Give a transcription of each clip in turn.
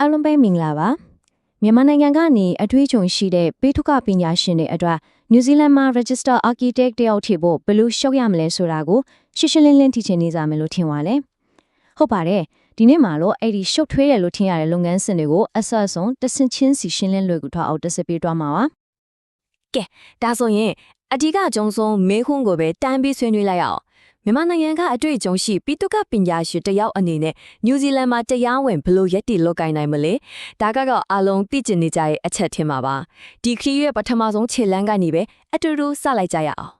အားလုံးပဲမင်္ဂလာပါမြန်မာနိုင်ငံကနေအထွေးချုံရှိတဲ့ပေးထုကပညာရှင်တွေအတွက်နယူးဇီလန်မှာ Register Architect တယောက်ထိဖို့ဘယ်လိုရှောက်ရမလဲဆိုတာကိုရှင်းရှင်းလင်းလင်းသိချင်နေကြမယ်လို့ထင်ပါတယ်ဟုတ်ပါတယ်ဒီနေ့မှာတော့အဲ့ဒီရှုပ်ထွေးတယ်လို့ထင်ရတဲ့လုပ်ငန်းစဉ်တွေကိုအဆအဆုံးတဆင့်ချင်းစီရှင်းလင်းလွယ်ကူထောက်အောင်တက်ဆက်ပေးသွားမှာပါဒါဆိုရင်အဓိကကြုံဆုံးမေခွန်းကိုပဲတန်းပြီးဆွေးနွေးလိုက်ရအောင် မြန်မာနိုင်ငံကအတွေ့အကြုံရှိပိတုကပညာရှင်တစ်ယောက်အနေနဲ့နယူးဇီလန်မှာတရားဝင်ဘယ်လို့ရက်တီလောက်ကိုင်းနိုင်မလဲဒါကတော့အလုံးသိကျင်နေကြရဲ့အချက်ထင်ပါပါဒီခရီးရဲ့ပထမဆုံးခြေလမ်းကနေပဲအတူတူစလိုက်ကြရအောင်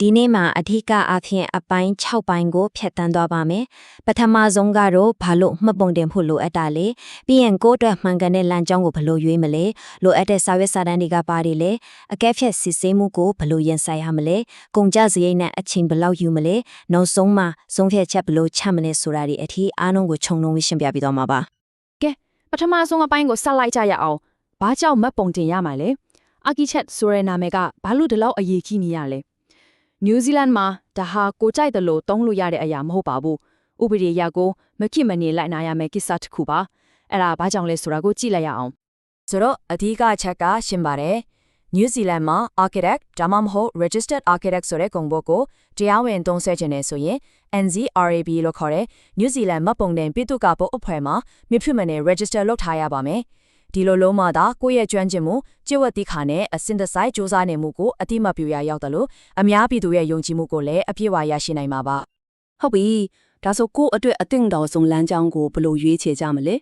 ဒီနေ့မှာအထူးအဖြစ်အပိုင်း6ပိုင်းကိုဖြတ်တန်းသွားပါမယ်ပထမဆုံးကတော့ဘာလို့မှတ်ပုံတင်ဖို့လိုအပ်တာလဲပြီးရင်ကိုယ့်အတွက်မှန်ကန်တဲ့လမ်းကြောင်းကိုဘယ်လိုရွေးမလဲလိုအပ်တဲ့စာရွက်စာတမ်းတွေကပါတယ်လဲအကဲဖြတ်စစ်ဆေးမှုကိုဘယ်လိုရင်ဆိုင်ရမလဲကုန်ကြစရိတ်နဲ့အချိန်ဘယ်လောက်ယူမလဲနောက်ဆုံးမှာဆုံးဖြတ်ချက်ဘယ်လိုချမလဲဆိုတာဒီအထီးအားလုံးကိုခြုံငုံရှင်းပြပြီးတော့မှာပါပထမဆုံးအပိုင်းကိုဆက်လိုက်ကြရအောင်။ဘာကြောင့်မတ်ပုံတင်ရမှာလဲ။ Architect ဆိုတဲ့နာမည်ကဘာလို့ဒီလောက်အရေးကြီးနေရလဲ။ New Zealand မှာဒါဟာကိုကြိုက်တယ်လို့သုံးလို့ရတဲ့အရာမဟုတ်ပါဘူး။ဥပဒေအရကိုမဖြစ်မနေလိုက်နာရမယ့်ကိစ္စတစ်ခုပါ။အဲ့ဒါဘာကြောင့်လဲဆိုတာကိုကြည့်လိုက်ရအောင်ဆိုတော့အဓိကအချက်ကရှင်းပါတယ်နယူးဇီလန်မှာ architect ဒါမှမဟုတ် registered architect ဆိုတဲ့ဂုဏ်ဘုတ်ကိုတရားဝင်သုံးဆွဲခြင်းနဲ့ဆိုရင် NZRAB လို့ခေါ်တဲ့ New Zealand မှတ်ပုံတင်ပြည်သူ့ကပုတ်အဖွဲ့မှာမြဖြစ်မနေ register လုပ်ထားရပါမယ် ဒီလိုလုံးမှသာကိုယ့်ရဲ့ကျွမ်းကျင်မှုကျင့်ဝတ်သိက္ခာနဲ့အစင်တစိုက်စ조사နေမှုကိုအတိမတ်ပြရရောက်တယ်လို့အများပြည်သူရဲ့ယုံကြည်မှုကိုလည်းအပြည့်အဝရရှိနိုင်မှာပါဟုတ်ပြီဒါဆိုကိုယ့်အတွက်အသင့်တော်ဆုံးလမ်းကြောင်းကိုဘယ်လိုရွေးချယ်ကြမလဲ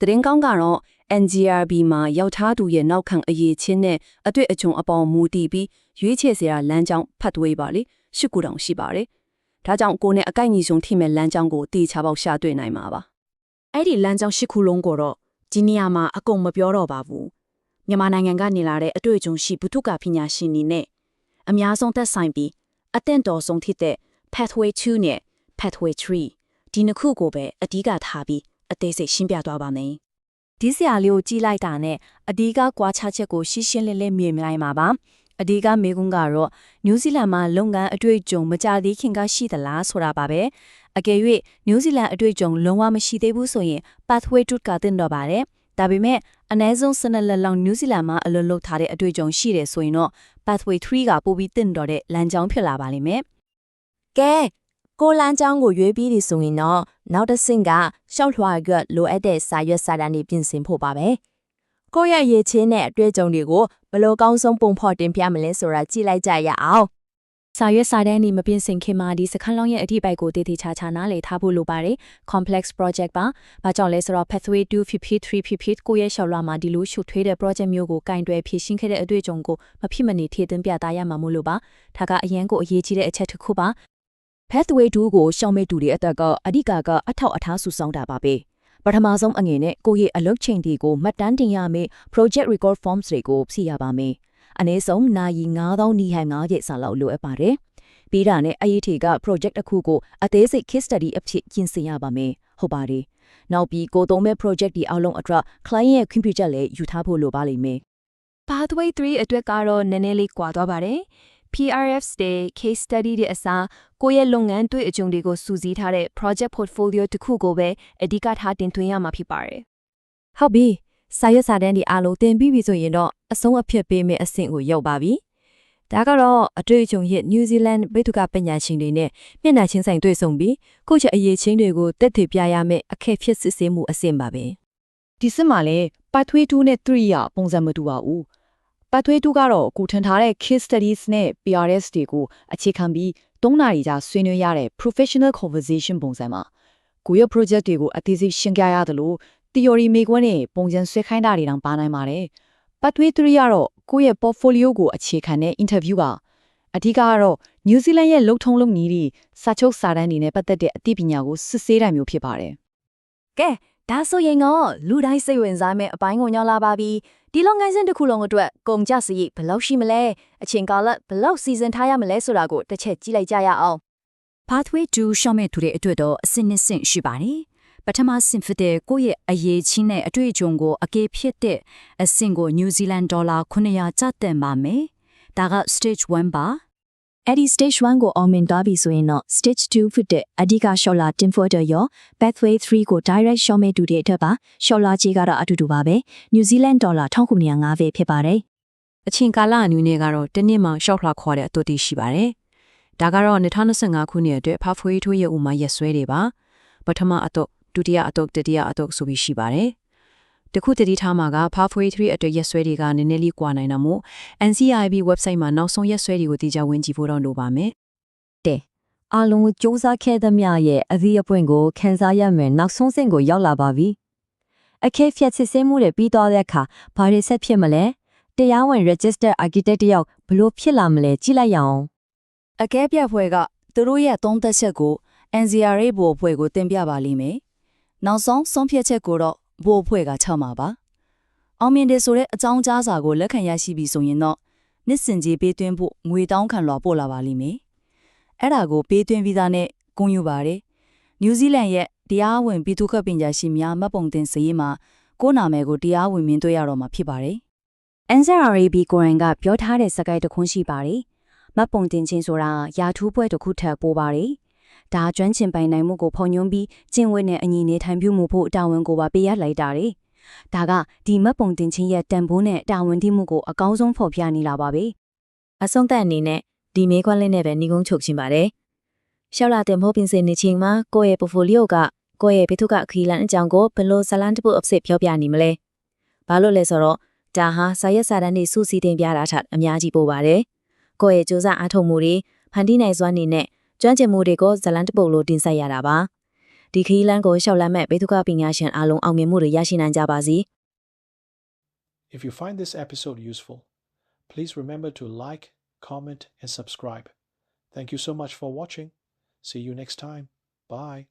တရင်ကောင်းကတော့ NGRB မှာရောက်ထားသူရဲ့နောက်ခံအရေးချင်းနဲ့အတွေ့အကြုံအပေါ်မူတည်ပြီးရွေးချယ်စရာလမ်းကြောင်းဖတ်သွေးပါလေရှစ်ခုတောင်ရှိပါတယ်ဒါကြောင့်ကိုယ်နဲ့အကိုက်ညီဆုံးထိမဲ့လမ်းကြောင်းကိုတေချာပေါက်ရှာတွေ့နိုင်မှာပါ။အဲ့ဒီလမ်းကြောင်းရှစ်ခုလုံးကိုတော့ ဒီနေရာမှာအကုန်မပြောတော့ပါဘူး။မြန်မာနိုင်ငံကနေလာတဲ့အတွေ့အကြုံရှိဘုထုကပညာရှင်နေနဲ့အများဆုံးသက်ဆိုင်ပြီးအသင့်တော်ဆုံးဖြစ်တဲ့ pathway 2နဲ့ pathway 3ဒီနှစ်ခုကိုပဲအဓိကထားပြီးအသေးစိတ်ရှင်းပြသွားပါမယ်။ဒီဆရာလေးကိုကြည့်လိုက်တာနဲ့အဓိကကွာခြားချက်ကိုရှင်းရှင်းလင်းလင်းမြင်နိုင်မှာပါ အဓိကမေကွန်းကတော့နယူးဇီလန်မှာလုပ်ငန်းအတွေ့အကြုံမကြသေးခင်ကရှိသလားဆိုတာပါပဲအကယ်၍နယူးဇီလန်အတွေ့အကြုံလုံးဝမရှိသေးဘူးဆိုရင် pathway to ကတင်တော့ပါတယ်ဒါပေမဲ့အနည်းဆုံး12လက်လောက်နယူးဇီလန်မှာအလုပ်လုပ်ထားတဲ့အတွေ့အကြုံရှိတယ်ဆိုရင်တော့ pathway 3ကပိုပြီးတင်တော့တဲ့လမ်းကြောင်းဖြစ်လာပါလိမ့်မယ်ကဲကိုလန်းချောင်းကိုရွေးပြီးပြီဆိုရင်တော့နောက်တစ်ဆင့်ကရှောက်လွှာရွက်လိုအပ်တဲ့စာရွက်စာတမ်းတွေပြင်ဆင်ဖို့ပါပဲ ကိုယ့်ရဲ့ရည်ချင်းနဲ့အတွေ့အကြုံတွေကိုဘယ်လိုကောင်းဆုံးပုံဖော်တင်ပြမလဲဆိုတာကြည့်လိုက်ကြရအောင်စာရွက်စာတမ်းတွေမပြင်ဆင်ခင်မှာဒီစခန်းလောင်းရဲ့အထိပိုက်ကိုတည်တည်ချာချာနားလည်ထားဖို့လိုပါတယ် complex project ပါ။ဘာကြောင့်လဲဆိုတော့ pathway 2 50 3 50ကိုရဲ့ရှောက်လွှာမှာဒီလိုရှုပ်ထွေးတဲ့ project မျိုးကိုကင်တွယ်ဖြည့်ရှင်းခဲ့တဲ့အတွေ့အကြုံကိုမဖြစ်မနေထည့်သွင်းပြသရမှာမို့လို့ပါ။ဒါကအရန်ကိုအရေးကြီးတဲ့အချက်တစ်ခုပါ pathway 2ကိုရှောင်မဲ့သူတွေအတက်ကအဓိကကအထောက်အထားစုဆောင်တာပါပဲ ပထမဆုံးအငယ်နဲ့ကိုယ့်ရဲ့အလုပ်ချိန်တွေကိုမှတ်တမ်းတင်ရမယ့် project record forms တွေကိုဖြည့်ရပါမယ်အနည်းဆုံးနာရီ9000နီးဟန်9ရက်စာလောက်လိုအပ်ပါတယ်ပြီးတာနဲ့အရေးထေက project တစ်ခုကိုအသေးစိတ် case study အဖြစ်ကျင့်စဉ်ရပါမယ်ဟုတ်ပါတယ်နောက်ပြီးကိုသုံးမဲ့ project ဒီအလုံးအတွက် client ရဲ့ခွင့်ပြုချက်လည်းယူထားဖို့လိုပါလိမ့်မယ် pathway 3အတွက်ကတော့နည်းနည်းလေးကွာသွားပါတယ် PRFs တဲ့ case study တွေအစားကိုယ့်ရဲ့လုပ်ငန်းတွေ့အကြုံတွေကိုစူးစီးထားတဲ့ project portfolio တစ်ခုကိုပဲအဓိကထားတင်သွင်းရမှာဖြစ်ပါတယ်ဟုတ်ပြီစာရွက်စာတမ်းတွေအားလုံးတင်ပြီးပြီဆိုရင်တော့အဆုံးအဖြစ်ပေးမယ့်အဆင့်ကိုရောက်ပါပြီဒါကတော့အတွေ့အကြုံရဲ့ New Zealand ဘိတုကပညာရှင်တွေနဲ့မျက်နှာချင်းဆိုင်တွေ့ဆုံပြီးကိုယ့်ရဲ့အရေးချင်းတွေကိုတက်တည်ပြရမယ့်အခက်ဖြစ်စစ်ဆေးမှုအဆင့်ပါပဲဒီစစ်မှာလည်း pathway 2နဲ့3ရပုံစံမတူပါဘူး pathway 2ကတော့ကိုထင်ထားတဲ့ case studies နဲ့ PRS တွေကိုအခြေခံပြီး၃နာရီကြာဆွေးနွေးရတဲ့ professional conversation ပုံစံမှာကိုယ့်ရဲ့ project တွေကိုအသေးစိတ်ရှင်းပြရတယ်လို့ theory မေခွန်းနဲ့ပုံစံဆွဲခိုင်းတာတွေတောင်ပါနိုင်ပါတယ် pathway 3ကတော့ကိုယ့်ရဲ့ portfolio ကိုအခြေခံတဲ့ interview ပါအဓိကကတော့ New Zealand ရဲ့လုံထုံးလုံနည်းတွေစာချုပ်စာတမ်းတွေနဲ့ပတ်သက်တဲ့အသိပညာကိုစစ်ဆေးတာမျိုးဖြစ်ပါတယ်ကဲဒါဆိုရင်တော့လူတိုင်းစိတ်ဝင်စားမယ့်အပိုင်းကိုညောင်းလာပါပြီ ဒီလုပ်ငန်းစဉ်တစ်ခုလုံးအတွက်ကုန်ကြစရိတ်ဘယ်လောက်ရှိမလဲအချိန်ကာလဘယ်လောက်စီစဉ်ထားရမလဲဆိုတာကိုတစ်ချက်ကြည့်လိုက်ကြရအောင် pathway to ရှော့မဲ့သူတွေအတွက်တော့အစနစ်ဆင့်ရှိပါတယ်ပထမဆင့်ဖြစ်တဲ့ကိုယ့်ရဲ့အရေးချင်းနဲ့အတွေ့အကြုံကိုအကေဖြစ်တဲ့အဆင့်ကို New Zealand Dollar 900ကျပ်တင်ပါမယ်ဒါက stage 1ပါ အဲ့ဒီ stage 1ကိုအောင်မြင်သွားပြီဆိုရင်တော့ stage 2ဖြစ်တဲ့အဓိက short လာ tinfoider ရော pathway 3ကို direct short မဲ့တူတဲ့အတွက်ပါ short လာကြီးကတော့အတူတူပါပဲ New Zealand dollar 1905ပဲဖြစ်ပါတယ်အချိန်ကာလအနည်းနဲ့ကတော့တစ်နှစ်မှရှော့ဖလာခေါ်တဲ့အတူတီရှိပါတယ်။ဒါကတော့2025ခုနှစ်အတွက် pathway 2ရဲ့ဥမာရက်စွဲတွေပါ။ပထမအတော့ဒုတိယအတော့တတိယအတော့ဆိုပြီးရှိပါတယ်။ တခုတတိထားမှာက pathway 3အတွက်ရက်စွဲတွေကနည်းနည်းလေးကွာနိုင်တာမို့ NCIB website မှာနောက်ဆုံးရက်စွဲတွေကိုတိကျဝင်ကြည့်ဖို့တော့လိုပါမယ်အားလုံးကိုစ조사ခဲ့သမျှရဲ့အသီးအပွင့်ကိုခန်းစားရမယ်နောက်ဆုံးဆင့်ကိုရောက်လာပါပြီ။အခဲဖြတ်စစ်ဆေးမှုတွေပြီးသွားတဲ့အခါဘာတွေဆက်ဖြစ်မလဲ။တရားဝင် register architect တယောက်ဘလို့ဖြစ်လာမလဲကြည့်လိုက်ရအောင်အကဲပြတ်ဖွဲ့ကသူတို့ရဲ့သုံးသက်ချက်ကို NCRA ဘို့အဖွဲ့ကိုတင်ပြပါလိမ့်မယ်။နောက်ဆုံးဆုံးဖြတ်ချက်ကိုတော့ ဘို့အဖွဲ့ကချမှာပါ။အောင်မြင်တယ်ဆိုတဲ့အကြောင်းကြားစာကိုလက်ခံရရှိပြီဆိုရင်တော့နှစ်စင်ကြီးပေးသွင်းဖို့ငွေတောင်းခံလွှာပို့လာပါလိမ့်မယ်။အဲ့ဒါကိုပေးသွင်းပြီးသားနဲ့ဂုဏ်ယူပါတယ်။နယူးဇီလန်ရဲ့တရားဝင်ပြည်သူ့ခပ်ပညာရှင်များမှတ်ပုံတင်စည်းမှာကိုယ့်နာမည်ကိုတရားဝင်မြင်တွေ့ရတော့မှာဖြစ်ပါတယ်။ NZRAB ကိုရင်ကပြောထားတဲ့စကားတစ်ခွန်းရှိပါတယ်။မတ်ပုံတင်ခြင်းဆိုတာယာထူးပွဲတစ်ခုထပ်ပိုးပါတယ်။ ဒါကျွမ်းကျင်ပိုင်နိုင်မှုကိုဖော်ညွှန်းပြီးကျင့်ဝတ်နဲ့အညီနေထိုင်ပြုမှုဖို့တာဝန်ကိုပါပေးရလိုက်တာတယ်။ဒါကဒီမတ်ပုံတင်ခြင်းရဲ့တန်ဖိုးနဲ့တာဝန်တည်မှုကိုအကောင်းဆုံးဖော်ပြနေလာပါပဲ။အဆုံးသက်အနေနဲ့ဒီမေးခွန်းလေးနဲ့ပဲညီကုန်းချုပ်ခြင်းပါတယ်ရှောက်လာတဲ့မဟုတ်ပင်စင်နေချင်းမှာကိုယ့်ရဲ့ portfolio ကကိုယ့်ရဲ့ဘိထုကခီလန်အကြောင်းကိုဘယ်လိုဇလန်တပုတ်အဖြစ်ပြောပြနေမလဲဘာလို့လဲဆိုတော့ဒါဟာစာရက်စာတမ်းတွေစုစည်းတင်ပြတာထက်အများကြီးပိုပါတယ်ကိုယ့်ရဲ့စူးစမ်းအားထုတ်မှုတွေဖန်တီးနိုင်စွမ်းနေနဲ့ ကျွမ်းကျင်မှုတွေကိုဇလန်တပုတ်လို့တင်ဆက်ရတာပါဒီခီလန်ကိုရှောက်လန်းမဲ့ဘိထုကပညာရှင်အားလုံးအောင်မြင်မှုတွေရရှိနိုင်ကြပါစေ If you find this episode useful, please remember to like, comment, and subscribe. Thank you so much for watching. See you next time. Bye.